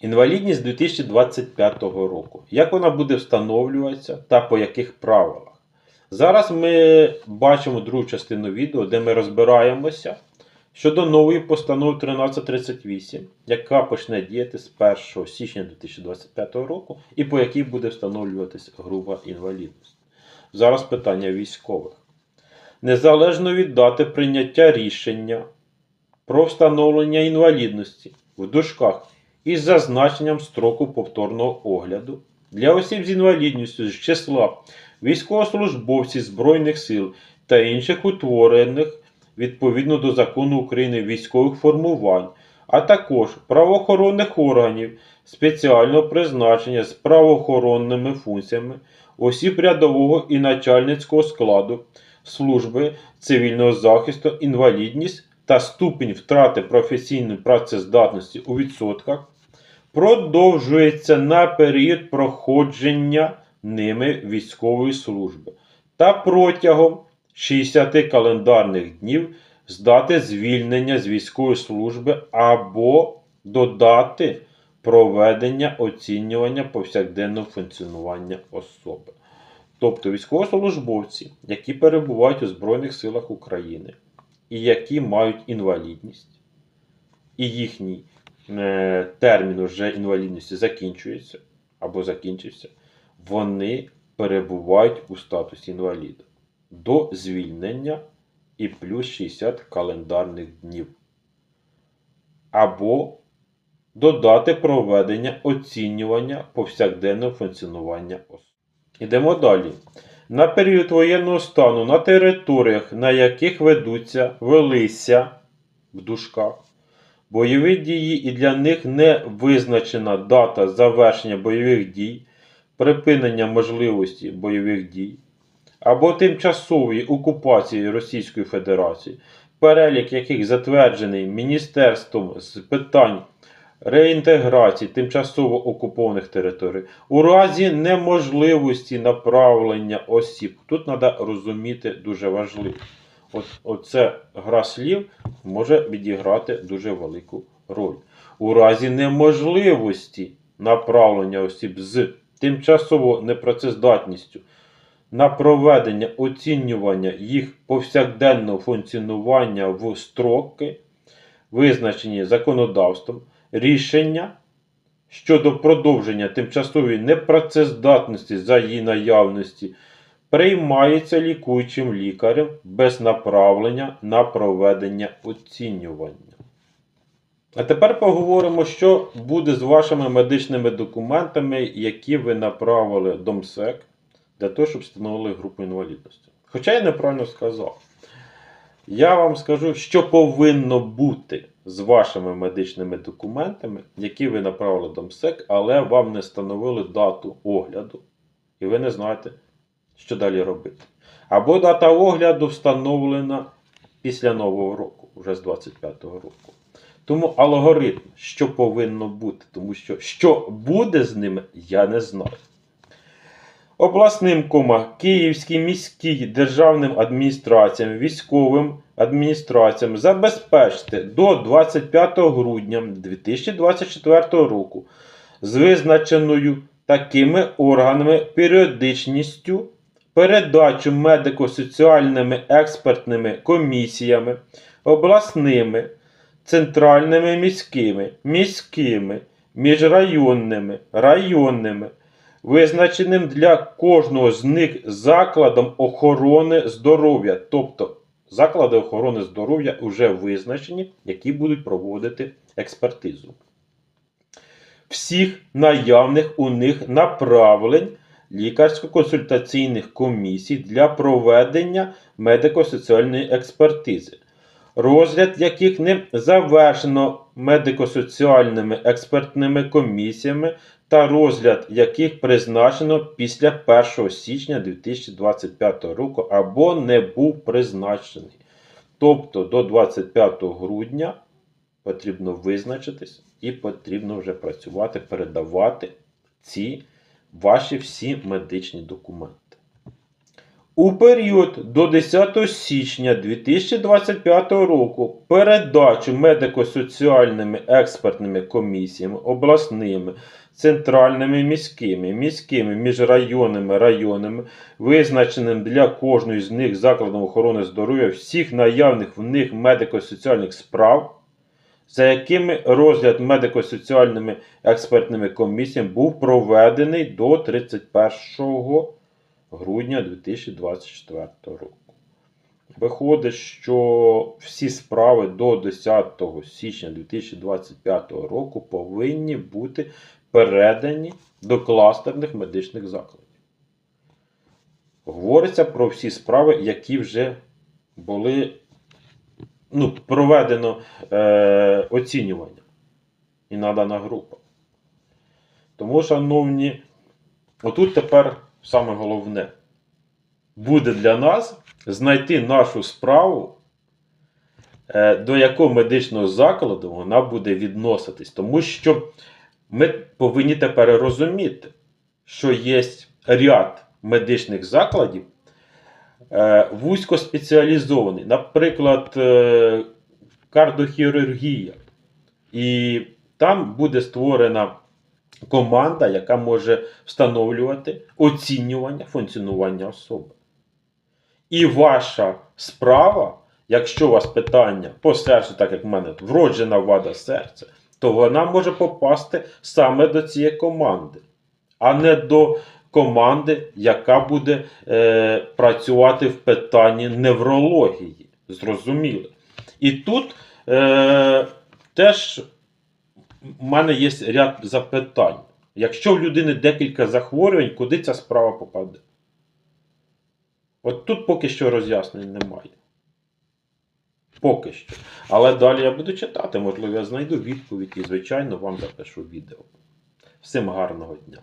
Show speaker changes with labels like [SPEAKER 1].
[SPEAKER 1] Інвалідність 2025 року. Як вона буде встановлюватися та по яких правилах? Зараз ми бачимо другу частину відео, де ми розбираємося щодо нової постанови 1338, яка почне діяти з 1 січня 2025 року і по якій буде встановлюватись груба інвалідність. Зараз питання військових. Незалежно від дати прийняття рішення про встановлення інвалідності в дужках із зазначенням строку повторного огляду. Для осіб з інвалідністю з числа військовослужбовців Збройних сил та інших утворених відповідно до закону України військових формувань, а також правоохоронних органів спеціального призначення з правоохоронними функціями осіб рядового і начальницького складу служби цивільного захисту, інвалідність та ступінь втрати професійної працездатності у відсотках продовжується на період проходження ними військової служби та протягом 60 календарних днів з дати звільнення з військової служби або до дати проведення оцінювання повсякденного функціонування особи. Тобто військовослужбовці, які перебувають у Збройних силах України і які мають інвалідність, і їхній термін вже інвалідності закінчується або закінчився, вони перебувають у статусі інваліда до звільнення і плюс 60 календарних днів. Або додати проведення оцінювання повсякденного функціонування особи. Ідемо далі. На період воєнного стану на територіях, на яких ведуться, велися в дужках, бойові дії і для них не визначена дата завершення бойових дій, припинення можливості бойових дій або тимчасової окупації Російської Федерації, перелік яких затверджений Міністерством з питань реінтеграції тимчасово окупованих територій, у разі неможливості направлення осіб. Тут треба розуміти дуже важливо. От, Оце гра слів може відіграти дуже велику роль. У разі неможливості направлення осіб з тимчасово непрацездатністю на проведення оцінювання їх повсякденного функціонування в строки, визначені законодавством, рішення щодо продовження тимчасової непрацездатності за її наявності приймається лікуючим лікарем без направлення на проведення оцінювання. А тепер поговоримо, що буде з вашими медичними документами, які ви направили до МСЕК для того, щоб встановили групу інвалідності. Хоча я неправильно сказав. Я вам скажу, що повинно бути з вашими медичними документами, які ви направили до МСЕК, але вам не встановили дату огляду, і ви не знаєте, що далі робити. Або дата огляду встановлена після Нового року, вже з 25-го року. Тому алгоритм, що повинно бути, тому що що буде з ними, я не знаю. Обласним кома Київській міській державним адміністраціям, військовим адміністраціям забезпечити до 25 грудня 2024 року з визначеною такими органами періодичністю передачу медико-соціальними експертними комісіями, обласними, центральними міськими, міськими, міжрайонними, районними визначеним для кожного з них закладом охорони здоров'я. Тобто заклади охорони здоров'я вже визначені, які будуть проводити експертизу. Всіх наявних у них направлень лікарсько-консультаційних комісій для проведення медико-соціальної експертизи, розгляд яких не завершено медико-соціальними експертними комісіями та розгляд яких призначено після 1 січня 2025 року або не був призначений. Тобто до 25 грудня потрібно визначитись і потрібно вже працювати, передавати ці ваші всі медичні документи. У період до 10 січня 2025 року передачу медико-соціальними експертними комісіями, обласними, центральними міськими, міськими, міжрайонними, районними, визначеним для кожної з них закладом охорони здоров'я всіх наявних в них медико-соціальних справ, за якими розгляд медико-соціальними експертними комісіями був проведений до 31 грудня 2024 року. Виходить, що всі справи до 10 січня 2025 року повинні бути передані до кластерних медичних закладів. Говориться про всі справи, які вже були ну, проведено е, оцінювання і надана група. Тому, шановні, отут тепер саме головне буде для нас знайти нашу справу, е, до якого медичного закладу вона буде відноситись. Тому що ми повинні тепер розуміти, що є ряд медичних закладів вузькоспеціалізований, наприклад, е, кардіохірургія. І там буде створена команда, яка може встановлювати оцінювання функціонування особи. І ваша справа, якщо у вас питання по серцю, так як в мене вроджена вада серця, то вона може попасти саме до цієї команди, а не до команди, яка буде е, працювати в питанні неврології. Зрозуміло. І тут е, теж в мене є ряд запитань. Якщо в людини декілька захворювань, куди ця справа попаде? От тут поки що роз'яснень немає. Поки що. Але далі я буду читати, можливо, я знайду відповідь і, звичайно, вам запишу відео. Всім гарного дня!